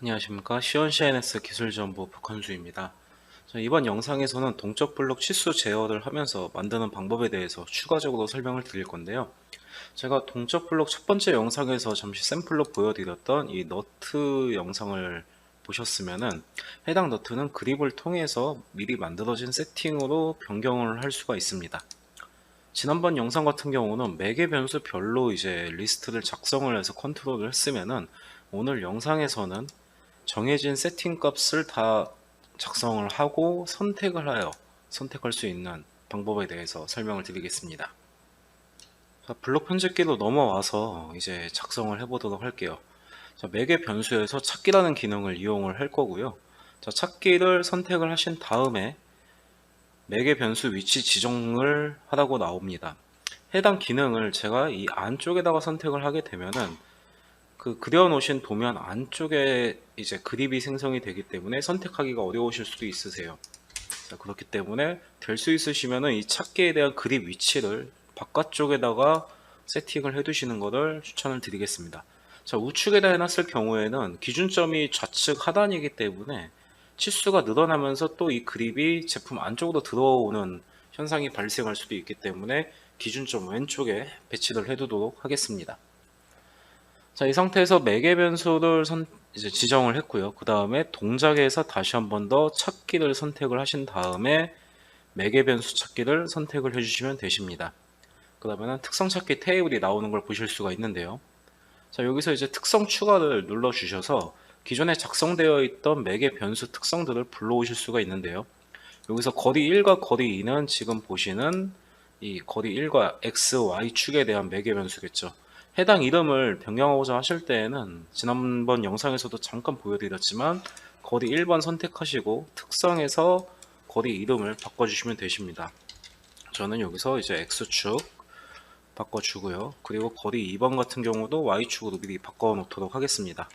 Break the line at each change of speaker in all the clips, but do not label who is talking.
안녕하십니까 시원CNS 기술정보 북한수입니다. 자, 이번 영상에서는 동적 블록 치수 제어를 하면서 만드는 방법에 대해서 추가적으로 설명을 드릴 건데요. 제가 동적 블록 첫 번째 영상에서 잠시 샘플로 보여드렸던 이 너트 영상을 보셨으면은 해당 너트는 그립을 통해서 미리 만들어진 세팅으로 변경을 할 수가 있습니다. 지난번 영상 같은 경우는 매개 변수별로 이제 리스트를 작성을 해서 컨트롤을 했으면은 오늘 영상에서는 정해진 세팅 값을 다 작성을 하고 선택을 하여 선택할 수 있는 방법에 대해서 설명을 드리겠습니다. 자, 블록 편집기로 넘어와서 이제 작성을 해보도록 할게요. 자, 매개 변수에서 찾기라는 기능을 이용을 할 거고요. 자, 찾기를 선택을 하신 다음에 매개 변수 위치 지정을 하라고 나옵니다. 해당 기능을 제가 이 안쪽에다가 선택을 하게 되면은 그 그려놓으신 도면 안쪽에 이제 그립이 생성이 되기 때문에 선택하기가 어려우실 수도 있으세요. 자, 그렇기 때문에 될 수 있으시면은 이 찾기에 대한 그립 위치를 바깥쪽에다가 세팅을 해두시는 것을 추천을 드리겠습니다. 자, 우측에다 해놨을 경우에는 기준점이 좌측 하단이기 때문에 치수가 늘어나면서 또 이 그립이 제품 안쪽으로 들어오는 현상이 발생할 수도 있기 때문에 기준점 왼쪽에 배치를 해두도록 하겠습니다. 자, 이 상태에서 매개 변수를 선, 이제 지정을 했고요. 그 다음에 동작에서 다시 한 번 더 찾기를 선택을 하신 다음에 매개 변수 찾기를 선택을 해주시면 되십니다. 그러면은 특성 찾기 테이블이 나오는 걸 보실 수가 있는데요. 자, 여기서 이제 특성 추가를 눌러 주셔서 기존에 작성되어 있던 매개 변수 특성들을 불러오실 수가 있는데요. 여기서 거리 1과 거리 2는 지금 보시는 이 거리 1과 x, y 축에 대한 매개 변수겠죠. 해당 이름을 변경하고자 하실 때에는 지난번 영상에서도 잠깐 보여드렸지만 거리 1번 선택하시고 특성에서 거리 이름을 바꿔주시면 되십니다. 저는 여기서 이제 X축 바꿔주고요. 그리고 거리 2번 같은 경우도 Y축으로 미리 바꿔 놓도록 하겠습니다.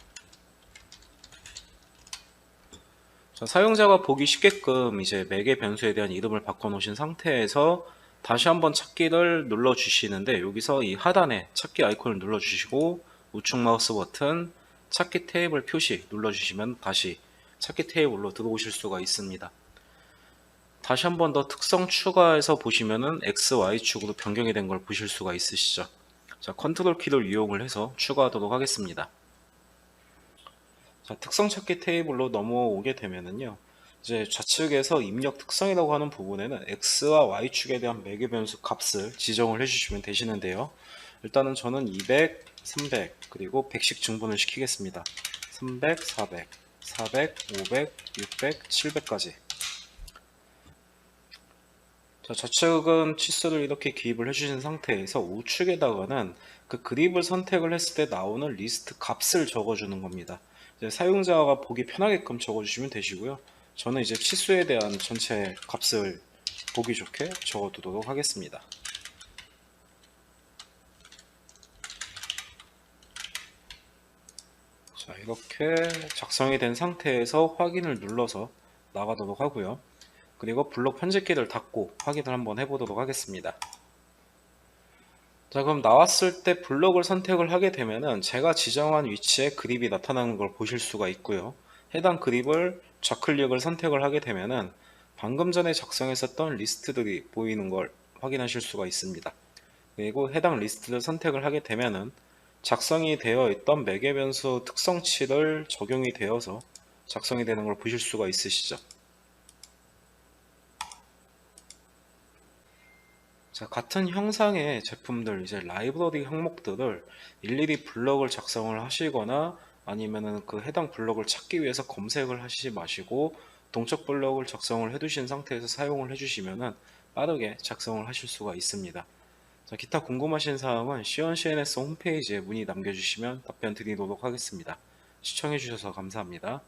자, 사용자가 보기 쉽게끔 이제 매개 변수에 대한 이름을 바꿔 놓으신 상태에서 다시 한번 찾기를 눌러 주시는데 여기서 이 하단에 찾기 아이콘을 눌러 주시고 우측 마우스 버튼 찾기 테이블 표시 눌러 주시면 다시 찾기 테이블로 들어오실 수가 있습니다. 다시 한번 더 특성 추가해서 보시면은 X, Y 축으로 변경이 된 걸 보실 수가 있으시죠. 자, 컨트롤 키를 이용을 해서 추가하도록 하겠습니다. 자, 특성 찾기 테이블로 넘어오게 되면은요. 이제 좌측에서 입력 특성이라고 하는 부분에는 X와 Y축에 대한 매개 변수 값을 지정을 해주시면 되시는데요. 일단은 저는 200, 300, 그리고 100씩 증분을 시키겠습니다. 300, 400, 400, 500, 600, 700까지. 자, 좌측은 치수를 이렇게 기입을 해주신 상태에서 우측에다가는 그 그립을 선택을 했을 때 나오는 리스트 값을 적어주는 겁니다. 사용자가 보기 편하게끔 적어주시면 되시고요. 저는 이제 치수에 대한 전체 값을 보기 좋게 적어두도록 하겠습니다. 자, 이렇게 작성이 된 상태에서 확인을 눌러서 나가도록 하고요. 그리고 블록 편집기를 닫고 확인을 한번 해보도록 하겠습니다. 자, 그럼 나왔을 때 블록을 선택을 하게 되면은 제가 지정한 위치에 그립이 나타나는 걸 보실 수가 있고요. 해당 그립을 좌클릭을 선택을 하게 되면은 방금 전에 작성했었던 리스트들이 보이는 걸 확인하실 수가 있습니다. 그리고 해당 리스트를 선택을 하게 되면은 작성이 되어 있던 매개 변수 특성치를 적용이 되어서 작성이 되는 걸 보실 수가 있으시죠. 자, 같은 형상의 제품들, 이제 라이브러리 항목들을 일일이 블럭을 작성을 하시거나 아니면은 그 해당 블럭을 찾기 위해서 검색을 하시지 마시고 동적 블럭을 작성을 해두신 상태에서 사용을 해주시면은 빠르게 작성을 하실 수가 있습니다. 자, 기타 궁금하신 사항은 시원CNS 홈페이지에 문의 남겨주시면 답변 드리도록 하겠습니다. 시청해주셔서 감사합니다.